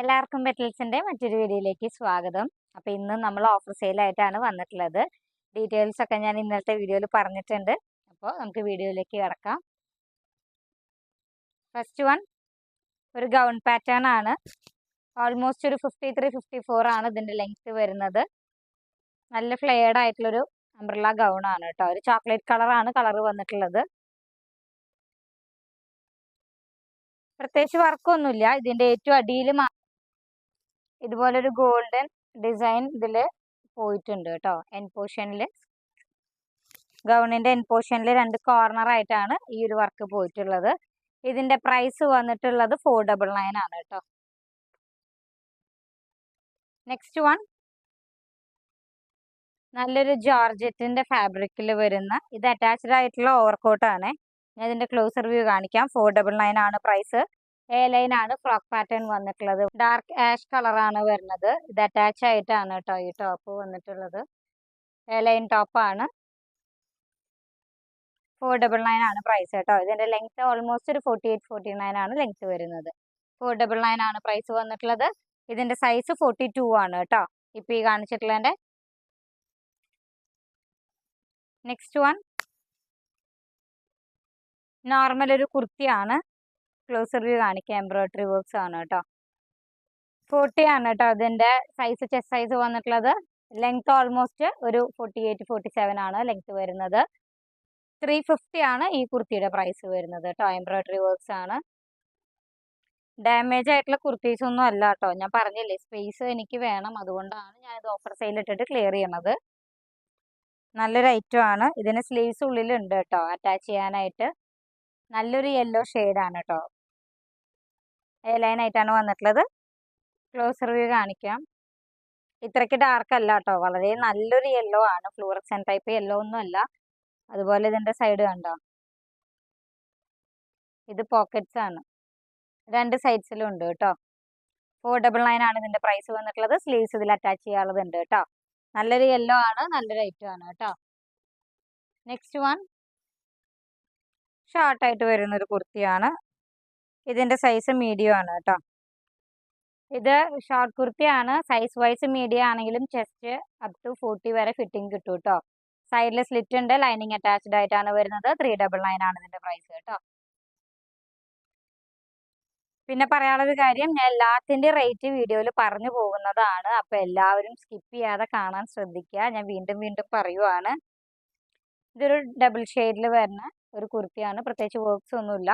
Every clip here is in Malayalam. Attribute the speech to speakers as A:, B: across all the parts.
A: എല്ലാവർക്കും പെറ്റൽസിന്റെ മറ്റൊരു വീഡിയോയിലേക്ക് സ്വാഗതം. അപ്പോൾ ഇന്ന് നമ്മൾ ഓഫർ സെയിലായിട്ടാണ് വന്നിട്ടുള്ളത്. ഡീറ്റെയിൽസ് ഒക്കെ ഞാൻ ഇന്നത്തെ വീഡിയോയിൽ പറഞ്ഞിട്ടുണ്ട്. അപ്പോൾ നമുക്ക് വീഡിയോയിലേക്ക് കിടക്കാം. ഫസ്റ്റ് വൺ ഒരു ഗൗൺ പാറ്റേൺ ആണ്. ഓൾമോസ്റ്റ് ഒരു ഫിഫ്റ്റി ത്രീ ഫിഫ്റ്റി ഫോർ ആണ് ഇതിന്റെ ലെങ്ത് വരുന്നത്. നല്ല ഫ്ലെയർഡ് ആയിട്ടുള്ളൊരു അംബ്രല്ല ഗൗൺ ആണ് കേട്ടോ. ഒരു ചോക്ലേറ്റ് കളറാണ് കളർ വന്നിട്ടുള്ളത്. പ്രത്യേകിച്ച് വർക്കൊന്നുമില്ല ഇതിന്റെ ഏറ്റവും അടിയിൽ ഇതുപോലൊരു ഗോൾഡൻ ഡിസൈൻ ഇതിൽ പോയിട്ടുണ്ട് കേട്ടോ. എൻ പോർഷനിൽ ഗൗണിന്റെ എൻ പോർഷനിൽ രണ്ട് കോർണറായിട്ടാണ് ഈ ഒരു വർക്ക് പോയിട്ടുള്ളത്. ഇതിന്റെ പ്രൈസ് വന്നിട്ടുള്ളത് ഫോർ ഡബിൾ നയൻ ആണ് കേട്ടോ. നെക്സ്റ്റ് വൺ നല്ലൊരു ജോർജറ്റിന്റെ ഫാബ്രിക്കിൽ വരുന്ന ഇത് അറ്റാച്ച്ഡ് ആയിട്ടുള്ള ഓവർകോട്ടാണ് ഞാൻ ഇതിന്റെ ക്ലോസർ വ്യൂ കാണിക്കാം. ഫോർ ഡബിൾ നയൻ ആണ് പ്രൈസ് എ ലൈൻ ആണ് ഫ്രോക്ക് പാറ്റേൺ വന്നിട്ടുള്ളത്. ഡാർക്ക് ആഷ് കളറാണ് വരുന്നത്. ഇത് അറ്റാച്ച് ആയിട്ടാണ് കേട്ടോ ഈ ടോപ്പ് വന്നിട്ടുള്ളത്. എ ലൈൻ ടോപ്പാണ് ഫോർ ഡബിൾ നയൻ ആണ് പ്രൈസ് കേട്ടോ ഇതിന്റെ ലെങ്ത് ഓൾമോസ്റ്റ് ഒരു ഫോർട്ടി എയ്റ്റ് ഫോർട്ടി നയൻ ആണ് ലെങ്ത് വരുന്നത്. ഫോർ ഡബിൾ നയൻ ആണ് പ്രൈസ് വന്നിട്ടുള്ളത്. ഇതിന്റെ സൈസ് ഫോർട്ടി ടു ആണ് കേട്ടോ ഇപ്പൊ ഈ കാണിച്ചിട്ടുള്ളതിന്റെ നെക്സ്റ്റ് വൺ നോർമൽ ഒരു കുർത്തിയാണ്. ക്ലോസർ വ്യൂ കാണിക്കുക എംബ്രോയിഡറി വർക്ക്സ് ആണ് കേട്ടോ ഫോർട്ടി ആണ് കേട്ടോ അതിന്റെ സൈസ് ചെസ്റ്റ് സൈസ് വന്നിട്ടുള്ളത്. ലെങ്ത് ഓൾമോസ്റ്റ് ഒരു ഫോർട്ടി എയ്റ്റ് ഫോർട്ടി സെവൻ ആണ് ലെങ്ത് വരുന്നത്. ത്രീ ഫിഫ്റ്റി ആണ് ഈ കുർത്തിയുടെ പ്രൈസ് വരുന്നത് കേട്ടോ എംബ്രോയിഡറി വർക്ക്സ് ആണ്. ഡാമേജ് ആയിട്ടുള്ള കുർത്തീസ് ഒന്നും അല്ല കേട്ടോ ഞാൻ പറഞ്ഞില്ലേ സ്പേസ് എനിക്ക് വേണം അതുകൊണ്ടാണ് ഞാൻ ഇത് ഓഫർ സെയിൽ ഇട്ടിട്ട് ക്ലിയർ ചെയ്യണത്. നല്ലൊരു ഐറ്റം ആണ്. ഇതിന് സ്ലീവ്സ് ഉള്ളിലുണ്ട് കേട്ടോ അറ്റാച്ച് ചെയ്യാനായിട്ട്. നല്ലൊരു യെല്ലോ ആണ് കേട്ടോ എ ലൈൻ ആയിട്ടാണ് വന്നിട്ടുള്ളത്. ക്ലോസർ വ്യൂ കാണിക്കാം. ഇത്രയ്ക്ക് ഡാർക്ക് അല്ല കേട്ടോ വളരെ നല്ലൊരു യെല്ലോ ആണ്. ഫ്ലൂറക്സൻ ടൈപ്പ് യെല്ലോ ഒന്നും അല്ല. അതുപോലെ ഇതിന്റെ സൈഡ് കണ്ടോ? ഇത് പോക്കറ്റ്സ് ആണ്. രണ്ട് സൈഡ്സിലും ഉണ്ട് കേട്ടോ ഫോർ ഡബിൾ നയൻ ആണ് ഇതിന്റെ പ്രൈസ് വന്നിട്ടുള്ളത്. സ്ലീവ്സ് ഇതിൽ അറ്റാച്ച് ചെയ്യാനുള്ളത് ഉണ്ട് കേട്ടോ നല്ലൊരു യെല്ലോ ആണ്. നല്ലൊരു ഐറ്റം ആണ് കേട്ടോ നെക്സ്റ്റ് വൺ ഷോർട്ടായിട്ട് വരുന്ന ഒരു കുർത്തിയാണ്. ഇതിന്റെ സൈസ് മീഡിയം ആണ് കേട്ടോ ഇത് ഷോർട്ട് കുർത്തിയാണ് സൈസ് വൈസ് മീഡിയം ആണെങ്കിലും ചെസ്റ്റ് അപ് ടു ഫോർട്ടി വരെ ഫിറ്റിംഗ് കിട്ടും കേട്ടോ സൈഡിൽ സ്ലിറ്റ് ഉണ്ട്. ലൈനിങ് അറ്റാച്ച്ഡ് ആയിട്ടാണ് വരുന്നത്. ത്രീ ഡബിൾ നയൻ ആണ് ഇതിന്റെ പ്രൈസ് കേട്ടോ പിന്നെ പറയാനുള്ളൊരു കാര്യം ഞാൻ എല്ലാത്തിന്റെ റേറ്റ് വീഡിയോയിൽ പറഞ്ഞു പോകുന്നതാണ്. അപ്പോൾ എല്ലാവരും സ്കിപ്പ് ചെയ്യാതെ കാണാൻ ശ്രദ്ധിക്കുക. ഞാൻ വീണ്ടും വീണ്ടും പറയുവാണ്. ഇതൊരു ഡബിൾ ഷെയ്ഡിൽ വരുന്ന ഒരു കുർത്തിയാണ് പ്രത്യേകിച്ച് വർക്ക്സ് ഒന്നുമില്ല.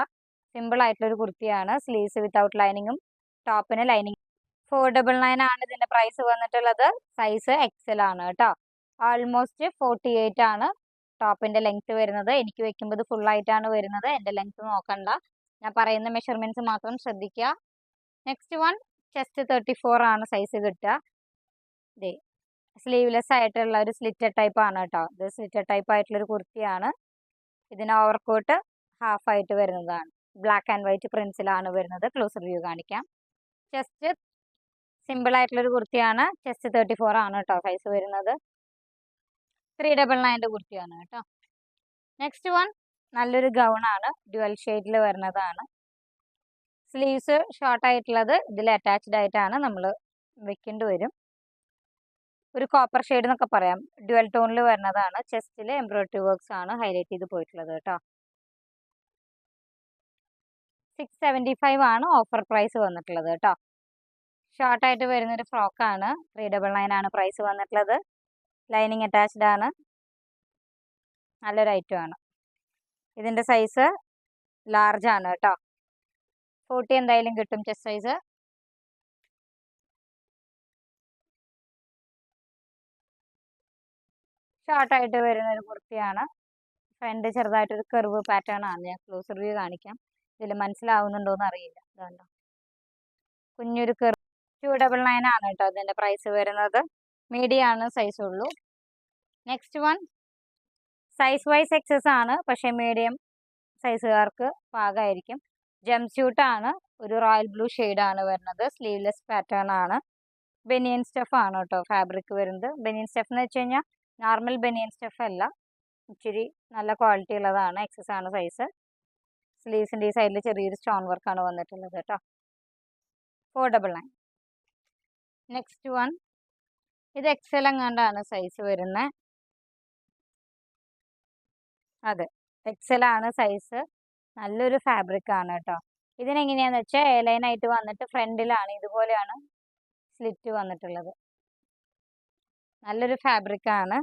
A: സിമ്പിൾ ആയിട്ടുള്ള ഒരു കുർത്തിയാണ് സ്ലീവ്സ് വിത്തൗട്ട് ലൈനിങ്ങും ടോപ്പിന് ലൈനിങ് ഫോർ ഡബിൾ നയൻ ആണ് ഇതിന്റെ പ്രൈസ് വന്നിട്ടുള്ളത്. സൈസ് എക്സൽ ആണ് കേട്ടോ. ആൾമോസ്റ്റ് ഫോർട്ടി എയ്റ്റ് ആണ് ടോപ്പിന്റെ ലെങ്ത് വരുന്നത്. എനിക്ക് വെക്കുമ്പോൾ ഫുൾ ആയിട്ടാണ് വരുന്നത്. എന്റെ ലെങ്ത് നോക്കണ്ട. ഞാൻ പറയുന്ന മെഷർമെന്റ്സ് മാത്രം ശ്രദ്ധിക്കുക. Next one chest thirty four ആണ് സൈസ് കിട്ടുക. ഇതേ സ്ലീവ്ലെസ് ആയിട്ടുള്ള ഒരു സ്ലിറ്റർ ടൈപ്പ് ആണ് കേട്ടോ. ഇത് സ്ലിറ്റർ ടൈപ്പ് ആയിട്ടുള്ള ഒരു കുർത്തിയാണ്. ഇതിന് ഓവർകോട്ട് ഹാഫ് ആയിട്ട് വരുന്നതാണ്. ബ്ലാക്ക് ആൻഡ് വൈറ്റ് പ്രിൻസിലാണ് വരുന്നത്. ക്ലോസർ വ്യൂ കാണിക്കാം. ചെസ്റ്റ് സിമ്പിൾ ആയിട്ടുള്ളൊരു കുർത്തിയാണ്. ചെസ്റ്റ് തേർട്ടി ഫോർ ആണ് കേട്ടോ സൈസ് വരുന്നത്. ത്രീ ഡബിൾ നയന്റെ കുർത്തിയാണ് കേട്ടോ നെക്സ്റ്റ് വൺ നല്ലൊരു ഗൗൺ ആണ്. ഡ്യുവൽ ഷെയ്ഡിൽ വരുന്നതാണ്. സ്ലീവ്സ് ഷോർട്ട് ആയിട്ടുള്ളത്. ഇതിൽ അറ്റാച്ച്ഡ് ആയിട്ടാണ് നമ്മൾ വെക്കേണ്ടി വരും. ഒരു കോപ്പർ ഷെയ്ഡ് എന്നൊക്കെ പറയാം. ഡ്യുവൽ ടോണിൽ വരുന്നതാണ്. ചെസ്റ്റിൽ എംബ്രോയിഡറി വർക്ക്സ് ആണ് ഹൈലൈറ്റ് ചെയ്ത് പോയിട്ടുള്ളത് കേട്ടോ സിക്സ് സെവന്റി ഫൈവ് ആണ് ഓഫർ പ്രൈസ് വന്നിട്ടുള്ളത് കേട്ടോ ഷോർട്ടായിട്ട് വരുന്നൊരു ഫ്രോക്കാണ് ത്രീ ഡബിൾ നയൻ ആണ് പ്രൈസ് വന്നിട്ടുള്ളത്. ലൈനിങ് അറ്റാച്ച്ഡ് ആണ്. നല്ലൊരു ഐറ്റം ആണ്. ഇതിന്റെ സൈസ് ലാർജ് ആണ് കേട്ടോ ഫോർട്ടി എന്തായാലും കിട്ടും ചെസ്റ്റ് സൈസ് ഷോർട്ടായിട്ട് വരുന്ന ഒരു കുർത്തിയാണ്. ഫ്രണ്ട് ചെറുതായിട്ടൊരു കെർവ് പാറ്റേൺ ആണ്. ഞാൻ ക്ലോസ് റിവ്യൂ കാണിക്കാം. ഇതിൽ മനസ്സിലാവുന്നുണ്ടോ എന്ന് അറിയില്ല. അതുകൊണ്ടോ കുഞ്ഞൊരു കെർവ് ടു ഡബിൾ നയൻ ആണ് കേട്ടോ അതിന്റെ പ്രൈസ് വരുന്നത്. മീഡിയം ആണ് സൈസ് ഉള്ളൂ. Next one size wise XS ആണ് പക്ഷേ മീഡിയം സൈസുകാർക്ക് പാകമായിരിക്കും ജം സ്യൂട്ടാണ് ഒരു റോയൽ ബ്ലൂ ആണ് വരുന്നത്. സ്ലീവ്ലെസ് പാറ്റേൺ ആണ്. ബനിയൻ സ്റ്റഫ് ആണ് കേട്ടോ ഫാബ്രിക് വരുന്നത്. ബനിയൻ സ്റ്റഫ് എന്ന് വെച്ച് കഴിഞ്ഞാൽ നോർമൽ ബനിയൻ സ്റ്റഫ് അല്ല. ഇച്ചിരി നല്ല ക്വാളിറ്റി ഉള്ളതാണ് എക്സസ് ആണ് സൈസ് സ്ലീവ്സിന്റെ ഈ സൈഡിൽ ചെറിയൊരു സ്റ്റോൺ വർക്കാണ് വന്നിട്ടുള്ളത് കേട്ടോ. Four double nine next one ഇത് എക്സൽ എങ്ങാണ്ടാണ് സൈസ് വരുന്നത് അതെ. എക്സൽ ആണ് സൈസ് നല്ലൊരു ഫാബ്രിക് ആണ് കേട്ടോ. ഇതിനെങ്ങനെയാന്ന് വെച്ചാൽ എ ലൈൻ ആയിട്ട് വന്നിട്ട് ഫ്രണ്ടിലാണ് ഇതുപോലെയാണ് സ്ലിറ്റ് വന്നിട്ടുള്ളത്. നല്ലൊരു ഫാബ്രിക് ആണ്.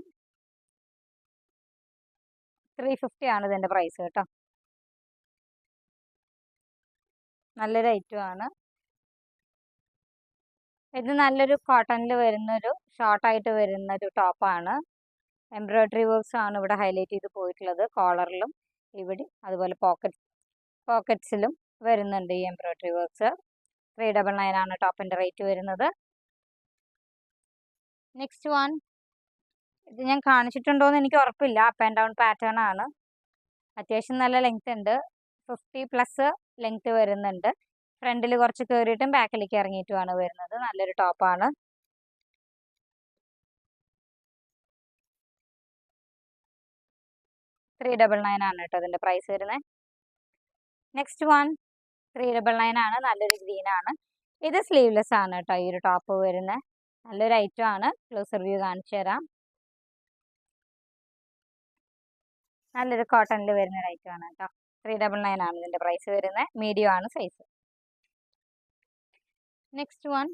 A: ത്രീ ഫിഫ്റ്റി ആണ് ഇതിന്റെ പ്രൈസ് കേട്ടോ. നല്ലൊരു ഐറ്റമാണ് ഇത് നല്ലൊരു കോട്ടണിൽ വരുന്നൊരു ഷോർട്ടായിട്ട് വരുന്നൊരു ടോപ്പാണ് എംബ്രോയ്ഡറി വർക്ക്സ് ആണ് ഇവിടെ ഹൈലൈറ്റ് ചെയ്ത് പോയിട്ടുള്ളത്. കോളറിലും ഇവിടെ അതുപോലെ പോക്കറ്റ് പോക്കറ്റ്സിലും വരുന്നുണ്ട് ഈ embroidery works three double nine ആണ് ടോപ്പിന്റെ റേറ്റ് വരുന്നത്. നെക്സ്റ്റ് വൺ ഇത് ഞാൻ കാണിച്ചിട്ടുണ്ടോ എന്ന് എനിക്ക് ഉറപ്പില്ല. അപ്പ് ആൻഡ് ഡൗൺ പാറ്റേൺ ആണ്. അത്യാവശ്യം നല്ല ലെങ്ത് ഉണ്ട്. ഫിഫ്റ്റി പ്ലസ് ലെങ്ത് വരുന്നുണ്ട്. ഫ്രണ്ടിൽ കുറച്ച് കയറിയിട്ടും ബാക്കിലേക്ക് ഇറങ്ങിയിട്ടുമാണ് വരുന്നത്. നല്ലൊരു ടോപ്പാണ് ത്രീ ഡബിൾ നയൻ ആണ് കേട്ടോ അതിന്റെ പ്രൈസ് വരുന്നത് next one three double nine ആണ്. നല്ലൊരു ഗ്രീൻ ആണ്. ഇത് സ്ലീവ്ലെസ് ആണ് കേട്ടോ ഈ ഒരു ടോപ്പ് വരുന്നത് നല്ലൊരു ഐറ്റം ആണ്. ക്ലോസ് റിവ്യൂ കാണിച്ചു തരാം. നല്ലൊരു കോട്ടണിൽ വരുന്ന ഒരു ഐറ്റം ആണ് കേട്ടോ. ത്രീ ഡബിൾ നയൻ ആണ് ഇതിന്റെ പ്രൈസ് വരുന്നത് മീഡിയം ആണ് size next one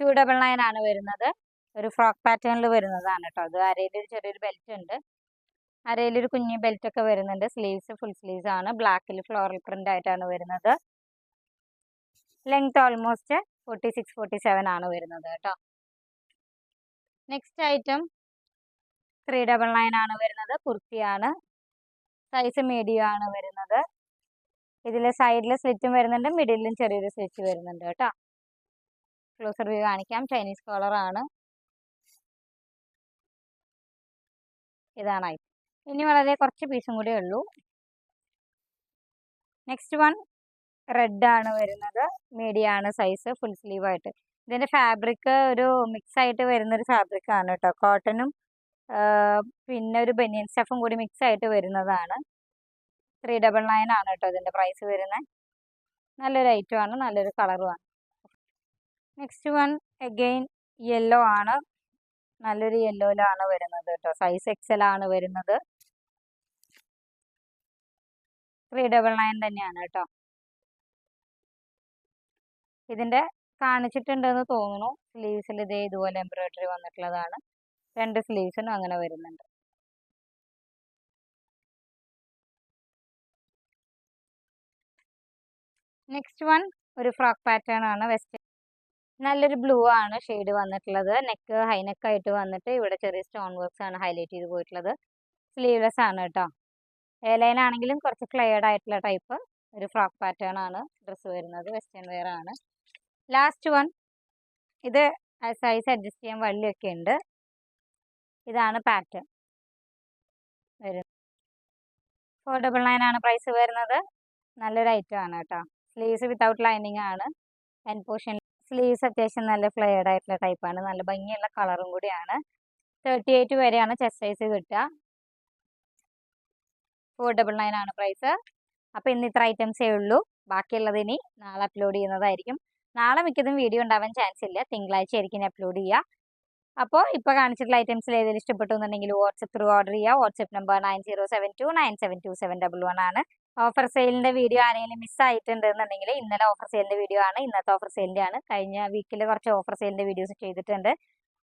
A: two double nine ആണ് വരുന്നത്. ഒരു ഫ്രോക്ക് പാറ്റേണിൽ വരുന്നതാണ് കേട്ടോ അത് അരയിൽ ഒരു ചെറിയൊരു ബെൽറ്റ് ഉണ്ട്. അരയിലൊരു കുഞ്ഞു ബെൽറ്റ് ഒക്കെ വരുന്നുണ്ട്. സ്ലീവ്സ് ഫുൾ സ്ലീവ്സ് ആണ്. ബ്ലാക്കിൽ ഫ്ലോറൽ പ്രിന്റ് ആയിട്ടാണ് വരുന്നത്. Length almost forty six forty seven ആണ് വരുന്നത് കേട്ടോ next item three double nine ആണ് വരുന്നത്. കുർത്തിയാണ്. സൈസ് മീഡിയം ആണ് വരുന്നത്. ഇതിൽ സൈഡിൽ സ്ലിറ്റും വരുന്നുണ്ട്. മിഡിലും ചെറിയൊരു സ്ലിറ്റ് വരുന്നുണ്ട് കേട്ടോ. ക്ലോസർ വ്യൂ കാണിക്കാം. ചൈനീസ് കോളർ ആണ്. ഇതാണ് ഐറ്റം ഇനി വളരെ കുറച്ച് പീസും കൂടെ ഉള്ളൂ. നെക്സ്റ്റ് വൺ റെഡ് ആണ് വരുന്നത്. മീഡിയം ആണ് സൈസ് ഫുൾ സ്ലീവ് ആയിട്ട്. ഇതിന്റെ ഫാബ്രിക് ഒരു മിക്സ് ആയിട്ട് വരുന്നൊരു ഫാബ്രിക് ആണ് കേട്ടോ. കോട്ടണും പിന്നെ ഒരു ബനിയൻ സ്റ്റഫും കൂടി മിക്സ് ആയിട്ട് വരുന്നതാണ്. ത്രീ ഡബിൾ നയൻ ആണ് കേട്ടോ ഇതിന്റെ പ്രൈസ് വരുന്നത് നല്ലൊരു ഐറ്റം ആണ് നല്ലൊരു കളറുമാണ് നെക്സ്റ്റ് വൺ എഗെയിൻ യെല്ലോ ആണ്. നല്ലൊരു യെല്ലോയിലാണ് വരുന്നത് കേട്ടോ. സൈസ് എക്സൽ ആണ് വരുന്നത്. ത്രീ ഡബിൾ നയൻ തന്നെയാണ് കേട്ടോ. ഇതിന്റെ കാണിച്ചിട്ടുണ്ടെന്ന് തോന്നുന്നു. സ്ലീവ്സിൽ ഇതേ ഇതുപോലെ എംബ്രോയിഡറി വന്നിട്ടുള്ളതാണ്. രണ്ട് സ്ലീവ്സിനും അങ്ങനെ വരുന്നുണ്ട്. നെക്സ്റ്റ് വൺ ഒരു ഫ്രോക്ക് പാറ്റേൺ ആണ് വെസ്റ്റ്. നല്ലൊരു ബ്ലൂ ആണ് ഷെയ്ഡ് വന്നിട്ടുള്ളത്. നെക്ക് ഹൈനെക്ക് ആയിട്ട് വന്നിട്ട് ഇവിടെ ചെറിയ സ്റ്റോൺ വർക്ക്സ് ആണ് ഹൈലൈറ്റ് ചെയ്ത് പോയിട്ടുള്ളത്. സ്ലീവ്ലെസ് ആണ് കേട്ടോ. ലൈൻ ആണെങ്കിലും കുറച്ച് ക്ലയേർഡ് ആയിട്ടുള്ള ടൈപ്പ് ഒരു ഫ്രോക്ക് പാറ്റേൺ ആണ് ഡ്രസ്സ് വരുന്നത്. വെസ്റ്റേൺ വെയർ ആണ്. Last one. ഇത് സൈസ് അഡ്ജസ്റ്റ് ചെയ്യാൻ വള്ളിയൊക്കെ ഉണ്ട്. ഇതാണ് പാറ്റേൺ വരുന്നത് ഫോർ ഡബിൾ നയൻ ആണ് പ്രൈസ് വരുന്നത്. നല്ലൊരു ഐറ്റം ആണ് കേട്ടോ. സ്ലീവ്സ് വിത്തൗട്ട് ലൈനിങ് ആണ്. എൻ പോർഷൻ സ്ലീവ്സ് അത്യാവശ്യം നല്ല ഫ്ലെയർഡ് ആയിട്ടുള്ള ടൈപ്പാണ് നല്ല ഭംഗിയുള്ള കളറും കൂടിയാണ്. തേർട്ടി എയ്റ്റ് വരെയാണ് ചെസ്റ്റ് സൈസ് കിട്ടുക. ഫോർ ഡബിൾ നയൻ ആണ് പ്രൈസ് അപ്പോൾ ഇന്ന് ഇത്ര ഐറ്റംസേ ഉള്ളൂ. ബാക്കിയുള്ളത് ഇനി നാളെ അപ്ലോഡ് ചെയ്യുന്നതായിരിക്കും. നാളെ മിക്കതും വീഡിയോ ഉണ്ടാവാൻ ചാൻസ് ഇല്ല. തിങ്കളാഴ്ച ആയിരിക്കും അപ്ലോഡ് ചെയ്യുക. അപ്പോൾ ഇപ്പോൾ കാണിച്ചിട്ടുള്ള ഐറ്റംസിൽ ഏതെങ്കിലും ഇഷ്ടപ്പെട്ടു എന്നുണ്ടെങ്കിൽ വാട്സപ്പ് ത്രൂ ഓർഡർ ചെയ്യുക WhatsApp number nine zero seven two nine seven two seven double one ആണ്. ഓഫർ സെയിലിന്റെ വീഡിയോ ആരെങ്കിലും മിസ്സായിട്ടുണ്ട് എന്നുണ്ടെങ്കിൽ ഇന്നലെ ഓഫർ സെയിലിന്റെ വീഡിയോ ആണ് ഇന്നത്തെ ഓഫർ സെയിലിന്റെ ആണ്. കഴിഞ്ഞ വീക്കിൽ കുറച്ച് ഓഫർ സെയിലിന്റെ വീഡിയോസ് ചെയ്തിട്ടുണ്ട്.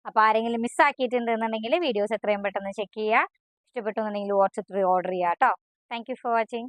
A: അപ്പോൾ ആരെങ്കിലും മിസ്സാക്കിയിട്ടുണ്ട് എന്നുണ്ടെങ്കിൽ വീഡിയോസ് എത്രയും പെട്ടെന്ന് ചെക്ക് ചെയ്യുക ഇഷ്ടപ്പെട്ടു എന്നുണ്ടെങ്കിൽ വാട്സപ്പ് ത്രൂ ഓർഡർ ചെയ്യുക കേട്ടോ താങ്ക് ഫോർ വാച്ചിങ്